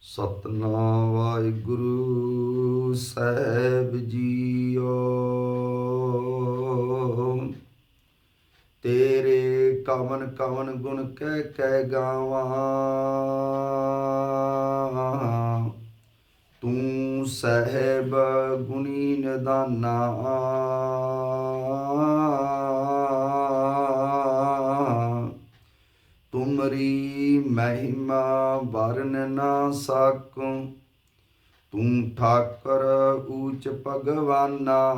ਸਤਨਾਮ ਵਾਹਿਗੁਰੂ ਸਾਹਿਬ JIO. ਤੇਰੇ ਕਵਨ ਕਵਨ ਗੁਣ ਕਹਿ ਕਹਿ ਗਾਵਾਂ। ਤੂੰ ਸਹਿਬ ਗੁਣੀ ਨਿਦਾਨਾ। ਤੁਮਰੀ ਮਹਿਮਾ ਵਰਨ ਨਾ ਸਕੂੰ। ਤੂੰ ਠਾਕਰ ਊਚ ਭਗਵਾਨਾ।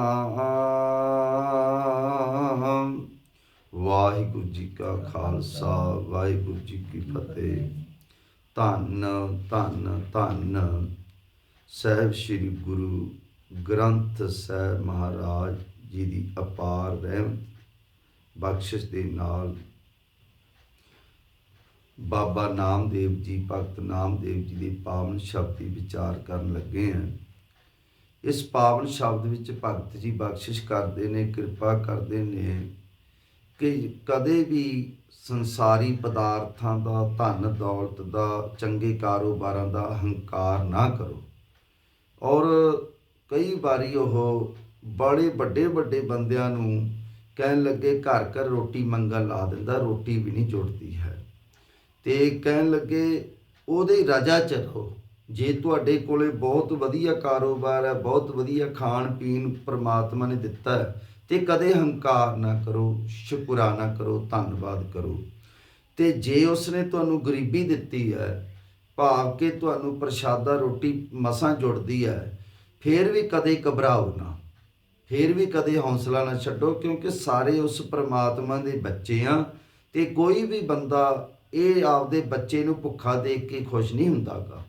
ਵਾਹਿਗੁਰੂ ਜੀ ਕਾ ਖਾਲਸਾ, ਵਾਹਿਗੁਰੂ ਜੀ ਕੀ ਫਤਿਹ। ਧੰਨ ਧੰਨ ਧੰਨ। ਸਹਿਬ ਸ੍ਰੀ ਗੁਰੂ ਗ੍ਰੰਥ ਸਾਹਿਬ ਮਹਾਰਾਜ ਜੀ ਦੀ ਅਪਾਰ ਰਹਿਮਤ। ਬਖਸ਼ਿਸ਼ ਦੇ ਨਾਲ ਬਾਬਾ ਨਾਮਦੇਵ ਜੀ, ਭਗਤ ਨਾਮਦੇਵ ਜੀ ਦੇ ਪਾਵਨ ਸ਼ਬਦ ਦੀ ਵਿਚਾਰ ਕਰਨ ਲੱਗੇ ਹਾਂ ਇਸ ਪਾਵਨ ਸ਼ਬਦ ਵਿੱਚ ਭਗਤ ਜੀ ਬਖਸ਼ਿਸ਼ ਕਰਦੇ ਨੇ, ਕਿਰਪਾ ਕਰਦੇ ਨੇ ਕਿ ਕਦੇ ਵੀ ਸੰਸਾਰੀ ਪਦਾਰਥਾਂ ਦਾ, ਧਨ ਦੌਲਤ ਦਾ, ਚੰਗੇ ਕਾਰੋਬਾਰਾਂ ਦਾ ਹੰਕਾਰ ਨਾ ਕਰੋ। ਔਰ ਕਈ ਵਾਰੀ ਉਹ ਬੜੇ ਵੱਡੇ ਵੱਡੇ ਬੰਦਿਆਂ ਨੂੰ ਕਹਿਣ ਲੱਗੇ, ਘਰ ਘਰ ਰੋਟੀ ਮੰਗਣ ਲਾ ਦਿੰਦਾ, ਰੋਟੀ ਵੀ ਨਹੀਂ ਜੁੜਦੀ ਹੈ। ਤੇ ਕਹਿਣ ਲੱਗੇ, ਉਹਦੇ ਰਜਾ ਚ ਰਹੋ। ਜੇ ਤੁਹਾਡੇ ਕੋਲੇ ਬਹੁਤ ਵਧੀਆ ਕਾਰੋਬਾਰ ਹੈ, ਬਹੁਤ ਵਧੀਆ ਖਾਣ ਪੀਣ ਪ੍ਰਮਾਤਮਾ ਨੇ ਦਿੱਤਾ ਹੈ, ਤੇ ਕਦੇ ਹੰਕਾਰ ਨਾ ਕਰੋ ਸ਼ੁਕਰਾਨਾ ਕਰੋ, ਧੰਨਵਾਦ ਕਰੋ। ਤੇ ਜੇ ਉਸਨੇ ਤੁਹਾਨੂੰ ਗਰੀਬੀ ਦਿੱਤੀ ਹੈ, ਭਾਵ ਕਿ ਤੁਹਾਨੂੰ ਪ੍ਰਸ਼ਾਦਾ, ਰੋਟੀ, ਮਸਾਂ ਜੁੜਦੀ ਹੈ, ਫਿਰ ਵੀ ਕਦੇ ਘਬਰਾਓ ਨਾ। ਫਿਰ ਵੀ ਕਦੇ ਹੌਸਲਾ ਨਾ ਛੱਡੋ, ਕਿਉਂਕਿ ਸਾਰੇ ਉਸ ਪ੍ਰਮਾਤਮਾ ਦੇ ਬੱਚੇ ਆ ਤੇ ਕੋਈ ਵੀ ਬੰਦਾ ਇਹ ਆਪਦੇ ਬੱਚੇ ਨੂੰ ਭੁੱਖਾ ਦੇਖ ਕੇ ਖੁਸ਼ ਨਹੀਂ ਹੁੰਦਾਗਾ।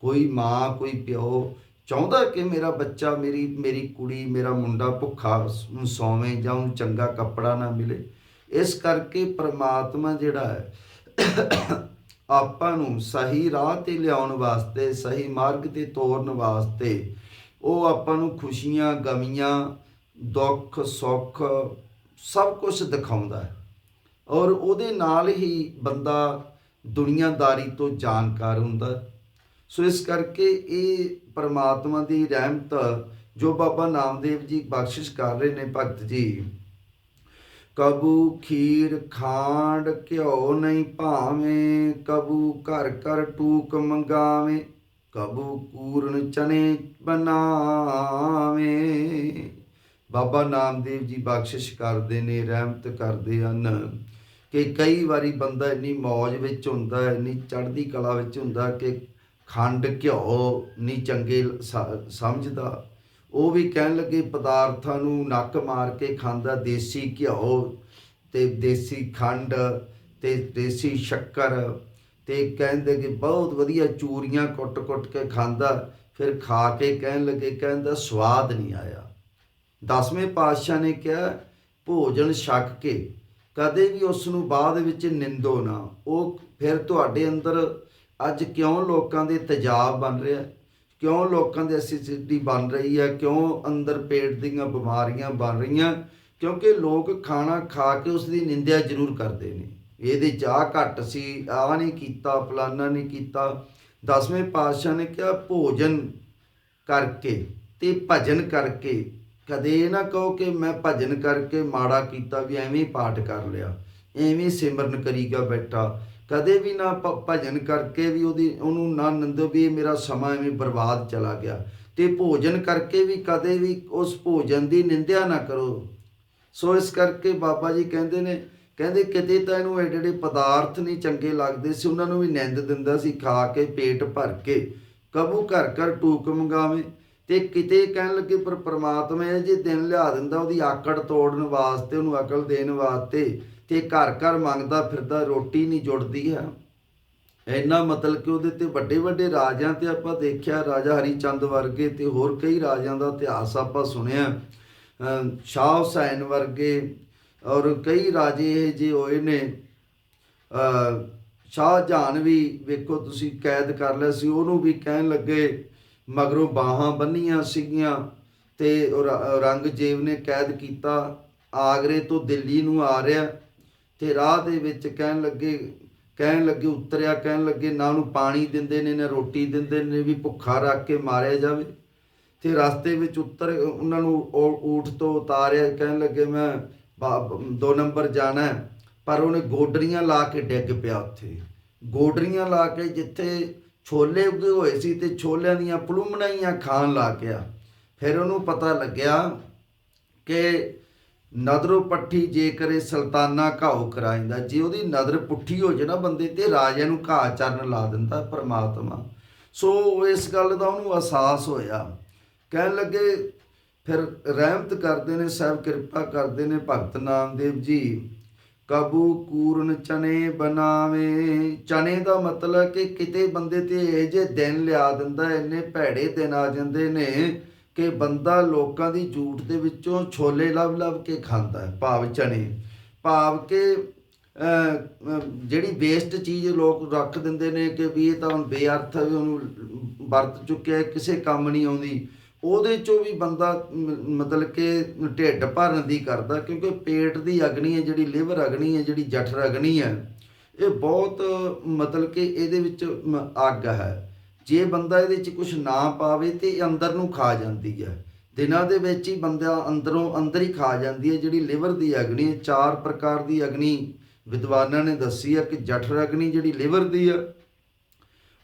ਕੋਈ ਮਾਂ, ਕੋਈ ਪਿਓ ਚਾਹੁੰਦਾ ਕਿ ਮੇਰਾ ਬੱਚਾ, ਮੇਰੀ ਮੇਰੀ ਕੁੜੀ, ਮੇਰਾ ਮੁੰਡਾ ਭੁੱਖਾ ਸ- ਸੌਵੇਂ ਜਾਂ ਉਹਨੂੰ ਚੰਗਾ ਕੱਪੜਾ ਨਾ ਮਿਲੇ। ਇਸ ਕਰਕੇ ਪ੍ਰਮਾਤਮਾ ਜਿਹੜਾ ਹੈ, ਆਪਾਂ ਨੂੰ ਸਹੀ ਰਾਹ ਤੇ ਲਿਆਉਣ ਵਾਸਤੇ, ਸਹੀ ਮਾਰਗ ਤੇ ਤੋਰਨ ਵਾਸਤੇ ਉਹ ਆਪਾਂ ਨੂੰ ਖੁਸ਼ੀਆਂ, ਗਮੀਆਂ, ਦੁੱਖ, ਸੁੱਖ ਸਭ ਕੁਝ ਦਿਖਾਉਂਦਾ ਹੈ। ਔਰ ਉਹਦੇ ਨਾਲ ਹੀ ਬੰਦਾ ਦੁਨੀਆਦਾਰੀ ਤੋਂ ਜਾਣਕਾਰ ਹੁੰਦਾ। ਸੋ ਇਸ ਕਰਕੇ ਇਹ ਪਰਮਾਤਮਾ ਦੀ ਰਹਿਮਤ, ਜੋ ਬਾਬਾ ਨਾਮਦੇਵ ਜੀ ਬਖਸ਼ਿਸ਼ ਕਰ ਰਹੇ ਨੇ ਭਗਤ ਜੀ, ਕਬੂ ਖੀਰ ਖਾਂਡ ਘਿਓ ਨਹੀਂ ਭਾਵੇਂ, ਕਬੂ ਘਰ ਘਰ ਟੂਕ ਮੰਗਾਵੇਂ, ਕਬੂ ਪੂਰਨ ਚਨੇ ਬਣਾਵੇਂ। ਬਾਬਾ ਨਾਮਦੇਵ ਜੀ ਬਖਸ਼ਿਸ਼ ਕਰਦੇ ਨੇ, ਰਹਿਮਤ ਕਰਦੇ ਹਨ ਕਿ ਕਈ ਵਾਰੀ ਬੰਦਾ ਇੰਨੀ ਮौज ਵਿੱਚ ਹੁੰਦਾ, ਇੰਨੀ ਚੜ੍ਹਦੀ ਕਲਾ ਵਿੱਚ ਹੁੰਦਾ ਕਿ ਖੰਡ ਘਿਓ ਨਹੀਂ ਚੰਗੇ ਸ- ਸਮਝਦਾ। ਉਹ ਵੀ ਕਹਿਣ ਲੱਗੇ ਪਦਾਰਥਾਂ ਨੂੰ ਨੱਕ ਮਾਰ ਕੇ ਖਾਂਦਾ, ਦੇਸੀ ਘਿਓ ਤੇ ਦੇਸੀ ਖੰਡ ਤੇ ਦੇਸੀ ਸ਼ੱਕਰ ਤੇ ਕਹਿੰਦੇ ਕਿ ਬਹੁਤ ਵਧੀਆ ਚੂਰੀਆਂ ਕੁੱਟ-ਕੁੱਟ ਕੇ ਖਾਂਦਾ, ਫਿਰ ਖਾ ਕੇ ਕਹਿਣ ਲੱਗੇ, ਕਹਿੰਦਾ ਸਵਾਦ ਨਹੀਂ ਆਇਆ। ਦਸਵੇਂ ਪਾਤਸ਼ਾਹ ਨੇ ਕਿਹਾ, ਭੋਜਨ ਛਕ ਕੇ, ਕਦੇ ਵੀ ਉਸ ਨੂੰ ਬਾਅਦ ਵਿੱਚ ਨਿੰਦੋ ਨਾ। ਉਹ ਫਿਰ ਤੁਹਾਡੇ ਅੰਦਰ ਅੱਜ ਕਿਉਂ ਲੋਕਾਂ ਦੇ ਤੇਜ਼ਾਬ ਬਣ ਰਿਹਾ? ਕਿਉਂ ਲੋਕਾਂ ਦੇ ਐਸਿਡਿਟੀ ਬਣ ਰਹੀ ਹੈ? ਕਿਉਂ ਅੰਦਰ ਪੇਟ ਦੀਆਂ ਬਿਮਾਰੀਆਂ ਬਣ ਰਹੀਆਂ? ਕਿਉਂਕਿ ਲੋਕ ਖਾਣਾ ਖਾ ਕੇ ਉਸ ਦੀ ਨਿੰਦਿਆ ਜ਼ਰੂਰ ਕਰਦੇ ਨੇ। ਇਹਦੇ ਚਾਹ ਘੱਟ ਸੀ ਆ ਨਹੀਂ ਕੀਤਾ, ਫਲਾਨਾ ਨਹੀਂ ਕੀਤਾ। ਦਸਵੇਂ ਪਾਤਸ਼ਾਹ ਨੇ ਕਿਹਾ, ਭੋਜਨ ਕਰਕੇ ਤੇ ਭਜਨ ਕਰਕੇ ਕਦੇ ਇਹ ਨਾ ਕਹੋ ਕਿ ਮੈਂ ਭਜਨ ਕਰਕੇ ਮਾੜਾ ਕੀਤਾ ਵੀ ਐਵੇਂ ਪਾਠ ਕਰ ਲਿਆ, ਐਵੇਂ ਸਿਮਰਨ ਕਰੀਗਾ ਬੈਠਾ। ਕਦੇ ਵੀ ਨਾ ਭ- ਭਜਨ ਕਰਕੇ ਵੀ ਉਹਦੀ, ਉਹਨੂੰ ਨਾ ਨੰਦੋ ਵੀ ਇਹ ਮੇਰਾ ਸਮਾਂ ਐਵੇਂ ਬਰਬਾਦ ਚਲਾ ਗਿਆ। ਤੇ ਭੋਜਨ ਕਰਕੇ ਵੀ ਕਦੇ ਵੀ ਉਸ ਭੋਜਨ ਦੀ ਨਿੰਦਿਆ ਨਾ ਕਰੋ। ਸੋ ਇਸ ਕਰਕੇ ਬਾਬਾ ਜੀ ਕਹਿੰਦੇ ਨੇ, ਕਹਿੰਦੇ ਕਿਤੇ ਤਾਂ ਇਹਨੂੰ ਇਹ ਜਿਹੜੇ ਪਦਾਰਥ ਨਹੀਂ ਚੰਗੇ ਲੱਗਦੇ ਸੀ, ਉਹਨਾਂ ਨੂੰ ਵੀ ਨਿੰਦ ਦਿੰਦਾ ਸੀ ਖਾ ਕੇ ਪੇਟ ਭਰ ਕੇ, ਕਬੂ ਘਰ ਘਰ ਟੂਕ ਮੰਗਾਵੇਂ। ਤੇ ਕਿਤੇ ਕਹਿਣ ਲੱਗੇ ਪਰ ਪ੍ਰਮਾਤਮਾ ਇਹ ਜੇ ਦਿਨ ਲਿਆ ਦਿੰਦਾ, ਉਹਦੀ ਆਕੜ ਤੋੜਨ ਵਾਸਤੇ, ਉਹਨੂੰ ਅਕਲ ਦੇਣ ਵਾਸਤੇ ਤੇ ਘਰ ਘਰ ਮੰਗਦਾ ਫਿਰਦਾ, ਰੋਟੀ ਨਹੀਂ ਜੁੜਦੀ ਹੈ ਇੰਨਾ ਮਤਲਬ ਕਿ ਉਹਦੇ ਤੇ ਵੱਡੇ ਵੱਡੇ ਰਾਜਿਆਂ ਤੇ ਆਪਾਂ ਦੇਖਿਆ, ਰਾਜਾ ਹਰੀਚੰਦ ਵਰਗੇ ਤੇ ਹੋਰ ਕਈ ਰਾਜਿਆਂ ਦਾ ਇਤਿਹਾਸ ਆਪਾਂ ਸੁਣਿਆ। ਸ਼ਾਹ ਹੁਸੈਨ ਵਰਗੇ ਔਰ ਕਈ ਰਾਜੇ ਇਹ ਜੇ ਹੋਏ ਨੇ। ਸ਼ਾਹ ਜਹਾਨ ਵੀ ਵੇਖੋ ਤੁਸੀਂ ਕੈਦ ਕਰ ਲਿਆ ਸੀ, ਉਹਨੂੰ ਵੀ ਕਹਿਣ ਲੱਗੇ ਮਗਰੋਂ ਬਾਹਾਂ ਬੰਨੀਆਂ ਸੀਗੀਆਂ ਤੇ ਔਰ- ਔਰੰਗਜ਼ੇਬ ਨੇ ਕੈਦ ਕੀਤਾ। ਆਗਰੇ ਤੋਂ ਦਿੱਲੀ ਨੂੰ ਆ ਰਿਹਾ ਤੇ ਰਾਹ ਦੇ ਵਿੱਚ ਕਹਿਣ ਲੱਗੇ ਕਹਿਣ ਲੱਗੇ ਉਤਰਿਆ, ਕਹਿਣ ਲੱਗੇ ਨਾ ਉਹਨੂੰ ਪਾਣੀ ਦਿੰਦੇ ਨੇ, ਨਾ ਰੋਟੀ ਦਿੰਦੇ ਨੇ, ਵੀ ਭੁੱਖਾ ਰੱਖ ਕੇ ਮਾਰਿਆ ਜਾਵੇ। ਤੇ ਰਸਤੇ ਵਿੱਚ ਉੱਤਰ ਉਹਨਾਂ ਨੂੰ ਉਹ ਊਠ ਤੋਂ ਉਤਾਰਿਆ, ਕਹਿਣ ਲੱਗੇ, ਮੈਂ ਦੋ ਨੰਬਰ ਜਾਣਾ ਪਰ ਉਹਨੇ ਗੋਡਰੀਆਂ ਲਾ ਕੇ ਡਿੱਗ ਪਿਆ ਉੱਥੇ। ਗੋਡਰੀਆਂ ਲਾ ਕੇ ਜਿੱਥੇ ਛੋਲੇ ਉੱਗੇ ਹੋਏ ਸੀ ਤੇ ਛੋਲਿਆਂ ਦੀਆਂ ਪਲੂਮਣਾਈਆਂ ਖਾਣ ਲੱਗ ਗਿਆ। ਫਿਰ ਉਹਨੂੰ ਪਤਾ ਲੱਗਿਆ ਕਿ ਨਦਰੋਂ ਪੱਠੀ ਜੇ ਕਰੇ ਸੁਲਤਾਨਾ ਘਾਉ ਕਰਾਇੰਦਾ, ਜੇ ਉਹਦੀ ਨਦਰ ਪੁੱਠੀ ਹੋ ਜੇ ਨਾ ਬੰਦੇ, ਤੇ ਰਾਜਿਆਂ ਨੂੰ ਘਾਹ ਚਰਨ ਲਾ ਦਿੰਦਾ ਪਰਮਾਤਮਾ। ਸੋ ਇਸ ਗੱਲ ਦਾ ਉਹਨੂੰ ਅਹਿਸਾਸ ਹੋਇਆ। ਕਹਿਣ ਲੱਗੇ, ਫਿਰ ਰਹਿਮਤ ਕਰਦੇ ਨੇ, ਸਾਹਿਬ ਕਿਰਪਾ ਕਰਦੇ ਨੇ ਭਗਤ ਨਾਮਦੇਵ ਜੀ। ਕਬੂ ਕੂਰਨ ਚਨੇ ਬਣਾਵੇ। ਚਨੇ ਦਾ ਮਤਲਬ ਕਿ ਕਿਤੇ ਬੰਦੇ ਤੇ ਇਹ ਜੇ ਦਿਨ ਲਿਆ ਦਿੰਦਾ, ਇੰਨੇ ਭੈੜੇ ਦਿਨ ਆ ਜਾਂਦੇ ਨੇ ਕਿ ਬੰਦਾ ਲੋਕਾਂ ਦੀ ਝੂਠ ਦੇ ਵਿੱਚੋਂ ਛੋਲੇ ਲੱਭ ਲੱਭ ਕੇ ਖਾਂਦਾ ਹੈ, ਭਾਵ ਚਨੇ। ਭਾਵ ਕਿ ਜਿਹੜੀ ਵੇਸਟ ਚੀਜ਼ ਲੋਕ ਰੱਖ ਦਿੰਦੇ ਨੇ ਕਿ ਵੀ ਇਹ ਤਾਂ ਹੁਣ ਬੇਅਰਥ ਹੈ ਵੀ ਉਹਨੂੰ ਵਰਤ ਚੁੱਕਿਆ ਕਿਸੇ ਕੰਮ ਨਹੀਂ ਆਉਂਦੀ। ਉਹਦੇ ਚੋਂ ਵੀ ਬੰਦਾ ਮਤਲਬ ਕਿ ਢਿੱਡ ਭਰਨ ਦੀ ਕਰਦਾ, ਕਿਉਂਕਿ ਪੇਟ ਦੀ ਅਗਨੀ ਹੈ, ਜਿਹੜੀ ਲਿਵਰ ਅਗਨੀ ਹੈ, ਜਿਹੜੀ ਜਠਰ ਅਗਨੀ ਹੈ, ਇਹ ਬਹੁਤ ਮਤਲਬ ਕਿ ਇਹਦੇ ਵਿੱਚ ਮ- ਅੱਗ ਹੈ। ਜੇ ਬੰਦਾ ਇਹਦੇ ਵਿੱਚ ਕੁਝ ਨਾ ਪਾਵੇ ਤੇ ਇਹ ਅੰਦਰ ਨੂੰ ਖਾ ਜਾਂਦੀ ਹੈ। ਦਿਨਾਂ ਦੇ ਵਿੱਚ ਹੀ ਬੰਦਾ ਅੰਦਰੋਂ ਅੰਦਰ ਹੀ ਖਾ ਜਾਂਦੀ ਹੈ, ਜਿਹੜੀ ਲਿਵਰ ਦੀ ਅਗਨੀ ਹੈ। ਚਾਰ ਪ੍ਰਕਾਰ ਦੀ ਅਗਨੀ ਵਿਦਵਾਨਾਂ ਨੇ ਦੱਸੀ ਹੈ ਕਿ ਜਠਰ ਅਗਨੀ ਜਿਹੜੀ ਲਿਵਰ ਦੀ ਹੈ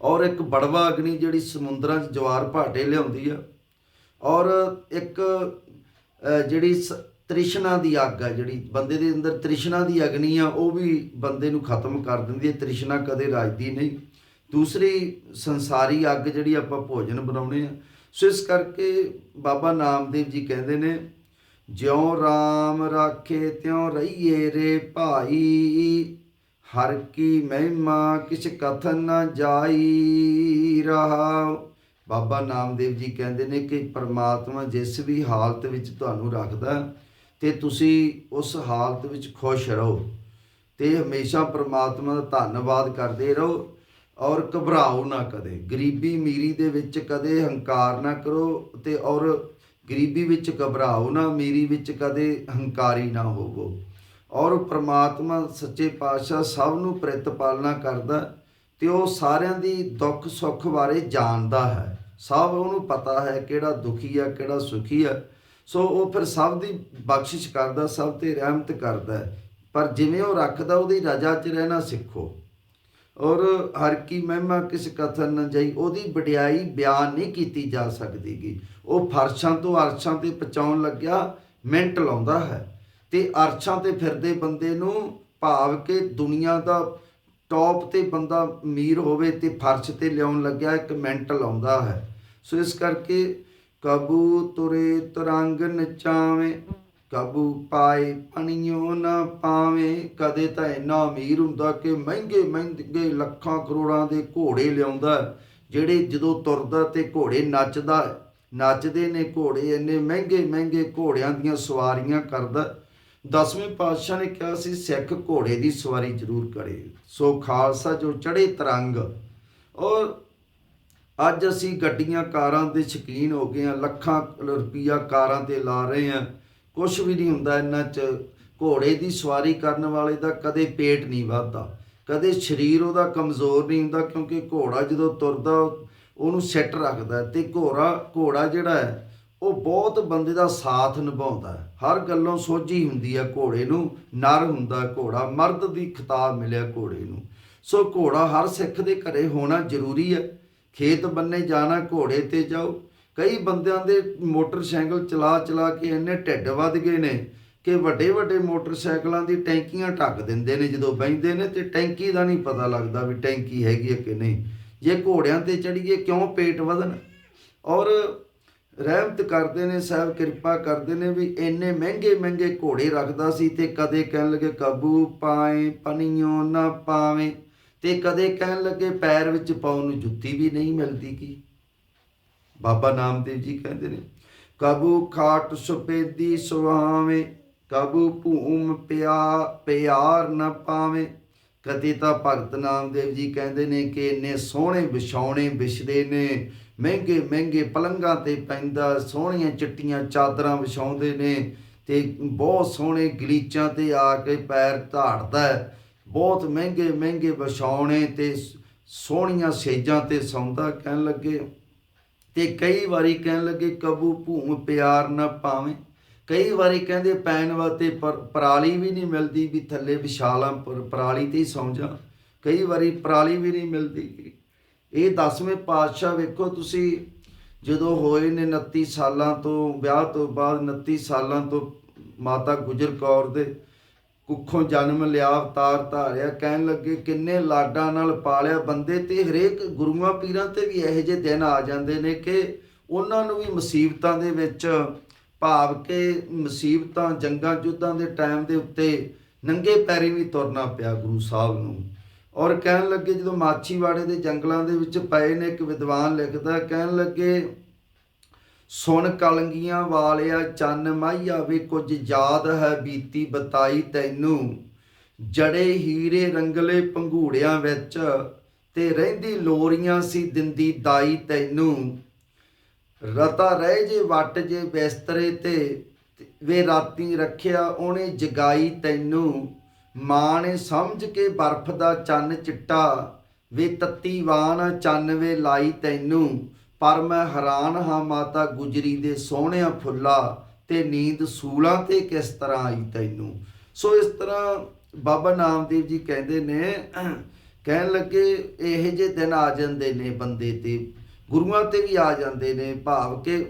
ਔਰ ਇੱਕ ਬੜਵਾ ਅਗਨੀ ਜਿਹੜੀ ਸਮੁੰਦਰਾਂ 'ਚ ਜਵਾਰ ਭਾਟੇ ਲਿਆਉਂਦੀ ਆ ਔਰ ਇੱਕ ਜਿਹੜੀ ਸ- ਤ੍ਰਿਸ਼ਨਾ ਦੀ ਅੱਗ ਆ, ਜਿਹੜੀ ਬੰਦੇ ਦੇ ਅੰਦਰ ਤ੍ਰਿਸ਼ਨਾ ਦੀ ਅਗਨੀ ਆ, ਉਹ ਵੀ ਬੰਦੇ ਨੂੰ ਖਤਮ ਕਰ ਦਿੰਦੀ ਹੈ। ਤ੍ਰਿਸ਼ਨਾ ਕਦੇ ਰਾਜਦੀ ਨਹੀਂ। ਦੂਸਰੀ ਸੰਸਾਰੀ ਅੱਗ ਜਿਹੜੀ ਆਪਾਂ ਭੋਜਨ ਬਣਾਉਣੇ ਆ। ਸੋ ਇਸ ਕਰਕੇ ਬਾਬਾ ਨਾਮਦੇਵ ਜੀ ਕਹਿੰਦੇ ਨੇ, ਜਿਉ ਰਾਮ ਰਾਖੇ ਤਿਉ ਰਹੀਏ ਰੇ ਭਾਈ, ਹਰ ਕੀ ਮਹਿਮਾ ਕਿਛ ਕਥਨ ਨਾ ਜਾਈ ਰਹਾ। ਬਾਬਾ ਨਾਮਦੇਵ ਜੀ ਕਹਿੰਦੇ ਨੇ ਕਿ ਪਰਮਾਤਮਾ ਜਿਸ ਵੀ ਹਾਲਤ ਵਿੱਚ ਤੁਹਾਨੂੰ ਰੱਖਦਾ ਤੇ ਤੁਸੀਂ ਉਸ ਹਾਲਤ ਵਿੱਚ ਖੁਸ਼ ਰਹੋ ਤੇ ਹਮੇਸ਼ਾ ਪਰਮਾਤਮਾ ਦਾ ਧੰਨਵਾਦ ਕਰਦੇ ਰਹੋ ਔਰ ਘਬਰਾਓ ਨਾ ਕਦੇ। ਗਰੀਬੀ ਮੀਰੀ ਦੇ ਵਿੱਚ ਕਦੇ ਹੰਕਾਰ ਨਾ ਕਰੋ ਤੇ ਔਰ ਗਰੀਬੀ ਵਿੱਚ ਘਬਰਾਓ ਨਾ, ਮੀਰੀ ਵਿੱਚ ਕਦੇ ਹੰਕਾਰੀ ਨਾ ਹੋਵੋ। ਔਰ ਪ੍ਰਮਾਤਮਾ ਸੱਚੇ ਪਾਤਸ਼ਾਹ ਸਭ ਨੂੰ ਪ੍ਰਿਤ ਪਾਲਣਾ ਕਰਦਾ ਤੇ ਉਹ ਸਾਰਿਆਂ ਦੀ ਦੁੱਖ ਸੁੱਖ ਬਾਰੇ ਜਾਣਦਾ ਹੈ। ਸਭ ਉਹਨੂੰ ਪਤਾ ਹੈ ਕਿਹੜਾ ਦੁਖੀ ਆ, ਕਿਹੜਾ ਸੁਖੀ ਆ। ਸੋ ਉਹ ਫਿਰ ਸਭ ਦੀ ਬਖਸ਼ਿਸ਼ ਕਰਦਾ, ਸਭ ਤੇ ਰਹਿਮਤ ਕਰਦਾ ਪਰ ਜਿਵੇਂ ਉਹ ਰੱਖਦਾ, ਉਹਦੀ ਰਜਾ 'ਚ ਰਹਿਣਾ ਸਿੱਖੋ। ਔਰ ਹਰ ਕੀ ਮਹਿਮਾ ਕਿਸ ਕਥਨ ਨਾ ਜਾਈ, ਉਹਦੀ ਵਡਿਆਈ ਬਿਆਨ ਨਹੀਂ ਕੀਤੀ ਜਾ ਸਕਦੀਗੀ। ਉਹ ਫਰਸ਼ਾਂ ਤੋਂ ਅਰਸ਼ਾਂ ਤੇ ਪਹੁੰਚਾਉਣ ਲੱਗਿਆ, ਮਿੰਟ ਲਾਉਂਦਾ ਹੈ। ਤੇ ਅਰਸ਼ਾਂ ਤੇ ਫਿਰਦੇ ਬੰਦੇ ਨੂੰ ਭਾਵ ਕਿ ਦੁਨੀਆ ਦਾ ਟੌਪ ਤੇ ਬੰਦਾ ਅਮੀਰ ਹੋਵੇ ਤੇ ਫਰਸ਼ ਤੇ ਲਿਆਉਣ ਲੱਗਿਆ, ਇੱਕ ਮਿੰਟ ਲਾਉਂਦਾ ਹੈ। ਸੋ ਇਸ ਕਰਕੇ ਕਬੂ ਤੁਰੇ ਤਰੰਗ ਨਚਾਵੇਂ, ਕਾਬੂ ਪਾਏ ਪਣੀਓ ਨਾ ਪਾਵੇਂ। ਕਦੇ ਤਾਂ ਇੰਨਾ ਅਮੀਰ ਹੁੰਦਾ ਕਿ ਮਹਿੰਗੇ ਮਹਿੰਗੇ ਲੱਖਾਂ ਕਰੋੜਾਂ ਦੇ ਘੋੜੇ ਲਿਆਉਂਦਾ ਜਿਹੜੇ ਜਦੋਂ ਤੁਰਦਾ ਤੇ ਘੋੜੇ ਨੱਚਦਾ ਹੈ। ਨੱਚਦੇ ਨੇ ਘੋੜੇ, ਇੰਨੇ ਮਹਿੰਗੇ ਮਹਿੰਗੇ ਘੋੜਿਆਂ ਦੀਆਂ ਸਵਾਰੀਆਂ ਕਰਦਾ ਦਸਵੇਂ ਪਾਤਸ਼ਾਹ ਨੇ ਕਿਹਾ ਸੀ, ਸਿੱਖ ਘੋੜੇ ਦੀ ਸਵਾਰੀ ਜ਼ਰੂਰ ਕਰੇ। ਸੋ ਖਾਲਸਾ ਜੋ ਚੜੇ ਤਰੰਗ। ਔਰ ਅੱਜ ਅਸੀਂ ਗੱਡੀਆਂ, ਕਾਰਾਂ ਦੇ ਸ਼ਕੀਨ ਹੋ ਗਏ ਆ ਲੱਖਾਂ ਰੁਪਈਆ ਕਾਰਾਂ ਤੇ ਲਾ ਰਹੇ ਆ ਕੁਝ ਵੀ ਨਹੀਂ ਹੁੰਦਾ ਇਹਨਾਂ 'ਚ। ਘੋੜੇ ਦੀ ਸਵਾਰੀ ਕਰਨ ਵਾਲੇ ਦਾ ਕਦੇ ਪੇਟ ਨਹੀਂ ਵੱਧਦਾ। ਕਦੇ ਸਰੀਰ ਉਹਦਾ ਕਮਜ਼ੋਰ ਨਹੀਂ ਹੁੰਦਾ ਕਿਉਂਕਿ ਘੋੜਾ ਜਦੋਂ ਤੁਰਦਾ, ਉਹਨੂੰ ਸੈੱਟ ਰੱਖਦਾ ਹੈ ਤੇ ਘੋੜਾ ਘੋੜਾ ਜਿਹੜਾ ਹੈ, ਉਹ ਬਹੁਤ ਬੰਦੇ ਦਾ ਸਾਥ ਨਿਭਾਉਂਦਾ ਹਰ ਗੱਲੋਂ ਸੋਝੀ ਹੁੰਦੀ ਹੈ ਘੋੜੇ ਨੂੰ। ਨਰ ਹੁੰਦਾ ਘੋੜਾ। ਮਰਦ ਦੀ ਖਿਤਾਬ ਮਿਲਿਆ ਘੋੜੇ ਨੂੰ। ਸੋ ਘੋੜਾ ਹਰ ਸਿੱਖ ਦੇ ਘਰੇ ਹੋਣਾ ਜ਼ਰੂਰੀ ਹੈ। ਖੇਤ ਬੰਨੇ ਜਾਣਾ, ਘੋੜੇ ਤੇ ਜਾਓ। ਕਈ ਬੰਦਿਆਂ ਦੇ ਮੋਟਰਸਾਈਕਲ ਚਲਾ ਚਲਾ ਕੇ ਇੰਨੇ ਢਿੱਡ ਵੱਧ ਗਏ ਨੇ ਕਿ ਵੱਡੇ ਵੱਡੇ ਮੋਟਰਸਾਈਕਲਾਂ ਦੀ ਟੈਂਕੀਆਂ ਢੱਕ ਦਿੰਦੇ ਨੇ। ਜਦੋਂ ਬੈਂਦੇ ਨੇ ਤੇ ਟੈਂਕੀ ਦਾ ਨਹੀਂ ਪਤਾ ਲੱਗਦਾ ਵੀ ਟੈਂਕੀ ਹੈਗੀ ਹੈ ਕਿ ਨਹੀਂ। ਜੇ ਘੋੜਿਆਂ ਤੇ ਚੜੀਏ ਕਿਉਂ ਪੇਟ ਵਧਣ? ਔਰ ਰਹਿਮਤ ਕਰਦੇ ਨੇ, ਸਾਹਿਬ ਕਿਰਪਾ ਕਰਦੇ ਨੇ ਵੀ ਇੰਨੇ ਮਹਿੰਗੇ ਮਹਿੰਗੇ ਘੋੜੇ ਰੱਖਦਾ ਸੀ ਤੇ ਕਦੇ ਕਹਿਣ ਲੱਗੇ, ਕਬੂ ਪਾਏ, ਪਨੀਓ ਨਾ ਪਾਵੇਂ। ਤੇ ਕਦੇ ਕਹਿਣ ਲੱਗੇ ਪੈਰ ਵਿੱਚ ਪਾਉਣ ਨੂੰ ਜੁੱਤੀ ਵੀ ਨਹੀਂ ਮਿਲਦੀ ਕੀ? ਬਾਬਾ ਨਾਮਦੇਵ ਜੀ ਕਹਿੰਦੇ ਨੇ, ਕਬੂ ਖਾਟ ਸੁਪੇਦੀ ਸੁਹਾਵੇਂ ਕਬੂ ਭੂਮ ਪਿਆ, ਪਿਆਰ ਨਾ ਪਾਵੇਂ। ਕਦੇ ਤਾਂ ਭਗਤ ਨਾਮਦੇਵ ਜੀ ਕਹਿੰਦੇ ਨੇ ਕਿ ਇੰਨੇ ਸੋਹਣੇ ਵਿਛਾਉਣੇ ਵਿਛਦੇ ਨੇ, ਮਹਿੰਗੇ ਮਹਿੰਗੇ ਪਲੰਗਾਂ ਤੇ ਪੈਂਦਾ, ਸੋਹਣੀਆਂ ਚਿੱਟੀਆਂ ਚਾਦਰਾਂ ਵਿਛਾਉਂਦੇ ਨੇ ਤੇ ਬਹੁਤ ਸੋਹਣੇ ਗਲੀਚਾਂ ਤੇ ਆ ਕੇ ਪੈਰ ਧਾੜਦਾ ਬਹੁਤ ਮਹਿੰਗੇ ਮਹਿੰਗੇ ਵਿਛਾਉਣੇ ਤੇ ਸ- ਸੋਹਣੀਆਂ ਸੇਜਾਂ ਤੇ ਸੌਂਦਾ ਕਹਿਣ ਲੱਗੇ। ਤੇ ਕਈ ਵਾਰੀ ਕਹਿਣ ਲੱਗੇ, ਕਬੂ ਭੂਮ ਪਿਆਰ ਨਾ ਪਾਵੇਂ। ਕਈ ਵਾਰੀ ਕਹਿੰਦੇ, ਪੈਣ ਵਾਸਤੇ ਪਰਾਲੀ ਵੀ ਨਹੀਂ ਮਿਲਦੀ ਵੀ ਥੱਲੇ ਵਿਸ਼ਾਲਾਂ ਪਰਾਲੀ ਤੇ ਹੀ ਸੌਂ ਜਾ। ਕਈ ਵਾਰੀ ਪਰਾਲੀ ਵੀ ਨਹੀਂ ਮਿਲਦੀ। ਇਹ 10ਵੇਂ ਪਾਤਸ਼ਾਹ ਵੇਖੋ ਤੁਸੀਂ, ਜਦੋਂ ਹੋਏ ਨੇ 29 ਸਾਲਾਂ ਤੋਂ, ਵਿਆਹ ਤੋਂ ਬਾਅਦ 29 ਸਾਲਾਂ ਤੋਂ ਮਾਤਾ ਗੁਜਰ ਕੌਰ ਦੇ ਕੁੱਖੋਂ ਜਨਮ ਲਿਆ, ਅਵਤਾਰ ਧਾਰਿਆ, ਕਹਿਣ ਲੱਗੇ, ਕਿੰਨੇ ਲਾਡਾਂ ਨਾਲ ਪਾਲਿਆ ਬੰਦੇ ਤੇ ਹਰੇਕ ਗੁਰੂਆਂ ਪੀਰਾਂ ਤੇ ਵੀ ਇਹੋ ਜਿਹੇ ਦਿਨ ਆ ਜਾਂਦੇ ਨੇ ਕਿ ਉਹਨਾਂ ਨੂੰ ਵੀ ਮੁਸੀਬਤਾਂ ਦੇ ਵਿੱਚ ਭਾਵ ਕਿ ਮੁਸੀਬਤਾਂ, ਜੰਗਾਂ ਯੁੱਧਾਂ ਦੇ ਟਾਈਮ ਦੇ ਉੱਤੇ ਨੰਗੇ ਪੈਰੀ ਵੀ ਤੁਰਨਾ ਪਿਆ ਗੁਰੂ ਸਾਹਿਬ ਨੂੰ। ਔਰ ਕਹਿਣ ਲੱਗੇ ਜਦੋਂ ਮਾਛੀਵਾੜੇ ਦੇ ਜੰਗਲਾਂ ਦੇ ਵਿੱਚ ਪਏ ਨੇ, ਇੱਕ ਵਿਦਵਾਨ ਲਿਖਦਾ, ਕਹਿਣ ਲੱਗੇ ਸੁਣ ਕਲੰਗੀਆਂ ਵਾਲਿਆ, ਚੰਨ ਮਾਈਆ ਵੇ ਕੁਝ ਯਾਦ ਹੈ ਬੀਤੀ ਬਤਾਈ ਤੈਨੂੰ। ਜੜੇ ਹੀਰੇ ਰੰਗਲੇ ਪੰਘੂੜਿਆਂ ਵਿੱਚ, ਤੇ ਰਹਿੰਦੀ ਲੋਰੀਆਂ ਸੀ ਦਿੰਦੀ ਦਾਈ ਤੈਨੂੰ। ਰਤਾ ਰਹਿ ਜੇ, ਵੱਟ ਜੇ, ਬਿਸਤਰੇ ਤੇ ਵੇ ਰਾਤੀ ਰੱਖਿਆ ਉਹਨੇ ਜਗਾਈ ਤੈਨੂੰ। ਮਾਂ ਨੇ ਸਮਝ ਕੇ ਬਰਫ਼ ਦਾ ਚੰਨ ਚਿੱਟਾ, ਵੇ ਤੱਤੀ ਵਾਨ ਚੰਨ ਵੇ ਲਾਈ ਤੈਨੂੰ। ਪਰ ਮੈਂ ਹੈਰਾਨ ਹਾਂ ਮਾਤਾ ਗੁਜਰੀ ਦੇ ਸੋਹਣਿਆਂ ਫੁੱਲਾ ਤੇ ਨੀਂਦ ਸੂਲਾਂ ਤੇ ਕਿਸ ਤਰ੍ਹਾਂ ਆਈ ਤੈਨੂੰ। ਸੋ ਇਸ ਤਰ੍ਹਾਂ ਬਾਬਾ ਨਾਮਦੇਵ ਜੀ ਕਹਿੰਦੇ ਨੇ, ਕਹਿਣ ਲੱਗੇ ਇਹੋ ਜਿਹੇ ਦਿਨ ਆ ਜਾਂਦੇ ਨੇ ਬੰਦੇ ਤੇ। ਗੁਰੂਆਂ ਤੇ ਵੀ ਆ ਜਾਂਦੇ ਨੇ, ਭਾਵ ਕਿ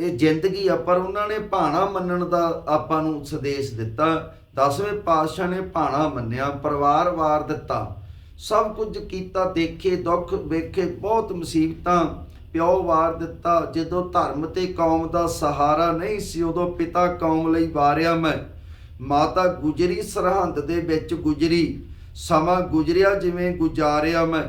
ਇਹ ਜ਼ਿੰਦਗੀ ਆ, ਪਰ ਉਹਨਾਂ ਨੇ ਭਾਣਾ ਮੰਨਣ ਦਾ ਆਪਾਂ ਨੂੰ ਸੰਦੇਸ਼ ਦਿੱਤਾ। ਦਸਵੇਂ ਪਾਤਸ਼ਾਹ ਨੇ ਭਾਣਾ ਮੰਨਿਆ, ਪਰਿਵਾਰ ਵਾਰ ਦਿੱਤਾ। ਸਭ ਕੁਝ ਕੀਤਾ, ਦੇਖੇ, ਦੁੱਖ ਵੇਖੇ, ਬਹੁਤ ਮੁਸੀਬਤਾਂ ਪਿਓ ਵਾਰ ਦਿੱਤਾ, ਜਦੋਂ ਧਰਮ ਤੇ ਕੌਮ ਦਾ ਸਹਾਰਾ ਨਹੀਂ ਸੀ, ਉਦੋਂ ਪਿਤਾ ਕੌਮ ਲਈ ਵਾਰਿਆ ਮੈਂ। ਮਾਤਾ ਗੁਜਰੀ ਸਰਹੰਦ ਦੇ ਵਿੱਚ ਗੁਜਰੀ, ਸਮਾਂ ਗੁਜਰਿਆ ਜਿਵੇਂ ਗੁਜ਼ਾਰਿਆ ਮੈਂ।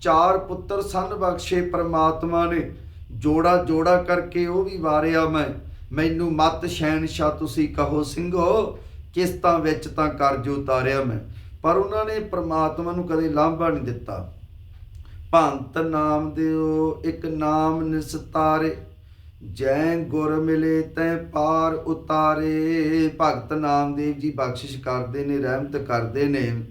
ਚਾਰ ਪੁੱਤਰ ਸਨ ਬਖਸ਼ੇ ਪ੍ਰਮਾਤਮਾ ਨੇ, ਜੋੜਾ ਜੋੜਾ ਕਰਕੇ ਉਹ ਵੀ ਵਾਰਿਆ ਮੈਂ। ਮੈਨੂੰ ਮਤ ਸ਼ਹਿਨਸ਼ਾਹ ਤੁਸੀਂ ਕਹੋ, ਸਿੰਘੋ, ਕਿਸ਼ਤਾਂ ਵਿੱਚ ਤਾਂ ਕਰਜ਼ ਉਤਾਰਿਆ ਮੈਂ। ਪਰ ਉਹਨਾਂ ਨੇ ਪ੍ਰਮਾਤਮਾ ਨੂੰ ਕਦੇ ਲਾਂਭਾ ਨਹੀਂ ਦਿੱਤਾ। ਭੰਤ ਨਾਮ ਦਿਓ, ਇੱਕ ਨਾਮ ਨਿਸਤਾਰੇ। ਜੈ ਗੁਰ ਮਿਲੇ ਤੈ ਪਾਰ ਉਤਾਰੇ। ਭਗਤ ਨਾਮਦੇਵ ਜੀ ਬਖਸ਼ਿਸ਼ ਕਰਦੇ ਨੇ, ਰਹਿਮਤ ਕਰਦੇ ਨੇ।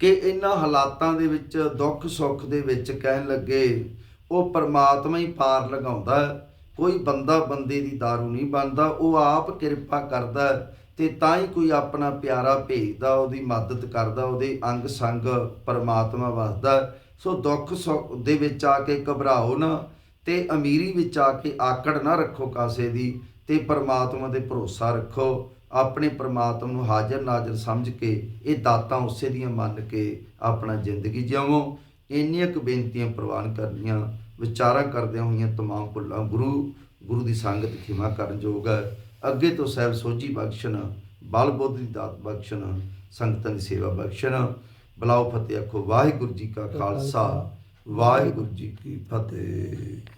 ਕਿ ਇਹਨਾਂ ਹਾਲਾਤਾਂ ਦੇ ਵਿੱਚ, ਦੁੱਖ ਸੁੱਖ ਦੇ ਵਿੱਚ ਕਹਿਣ ਲੱਗੇ, ਉਹ ਪਰਮਾਤਮਾ ਹੀ ਪਾਰ ਲਗਾਉਂਦਾ ਕੋਈ ਬੰਦਾ ਬੰਦੇ ਦੀ दारू ਨਹੀਂ ਬਣਦਾ, ਉਹ ਆਪ ਕਿਰਪਾ ਕਰਦਾ ਹੈ ਤੇ ਤਾਂ ਹੀ ਕੋਈ ਆਪਣਾ ਪਿਆਰਾ ਭੇਜਦਾ, ਉਹਦੀ ਮਦਦ ਕਰਦਾ, ਉਹਦੇ ਅੰਗ ਸੰਗ ਪਰਮਾਤਮਾ ਵਸਦਾ ਸੋ ਦੁੱਖ ਸੁੱਖ ਦੇ ਵਿੱਚ ਆ ਕੇ ਘਬਰਾਓ ਨਾ ਤੇ ਅਮੀਰੀ ਵਿੱਚ ਆ ਕੇ ਆਕੜ ਨਾ ਰੱਖੋ ਕਾਸੇ ਦੀ ਤੇ ਪਰਮਾਤਮਾ 'ਤੇ ਭਰੋਸਾ ਰੱਖੋ। ਆਪਣੇ ਪਰਮਾਤਮਾ ਨੂੰ ਹਾਜ਼ਰ ਨਾਜ਼ਰ ਸਮਝ ਕੇ ਇਹ ਦਾਤਾਂ ਉਸੇ ਦੀਆਂ ਮੰਨ ਕੇ ਆਪਣਾ ਜ਼ਿੰਦਗੀ ਜਿਉਵੋ ਇੰਨੀਆਂ ਕੁ ਬੇਨਤੀਆਂ ਪ੍ਰਵਾਨ ਕਰਨੀਆਂ, ਵਿਚਾਰਾਂ ਕਰਦਿਆਂ ਹੋਈਆਂ ਤਮਾਮ ਭੁੱਲਾਂ ਗੁਰੂ ਗੁਰੂ ਦੀ ਸੰਗਤ ਖਿਮਾ ਕਰਨ ਯੋਗ ਹੈ। ਅੱਗੇ ਤੋਂ ਸਹਿਬ ਸੋਝੀ ਬਖਸ਼ਣ, ਬਲ ਬੁੱਧ ਦੀ ਦਾਤ ਬਖਸ਼ਣ, ਸੰਗਤਾਂ ਦੀ ਸੇਵਾ ਬਖਸ਼ਣ। ਬਲਾਓ ਫਤਿਹ ਆਖੋ ਵਾਹਿਗੁਰੂ ਜੀ ਕਾ ਖਾਲਸਾ ਵਾਹਿਗੁਰੂ ਜੀ ਕੀ ਫਤਿਹ।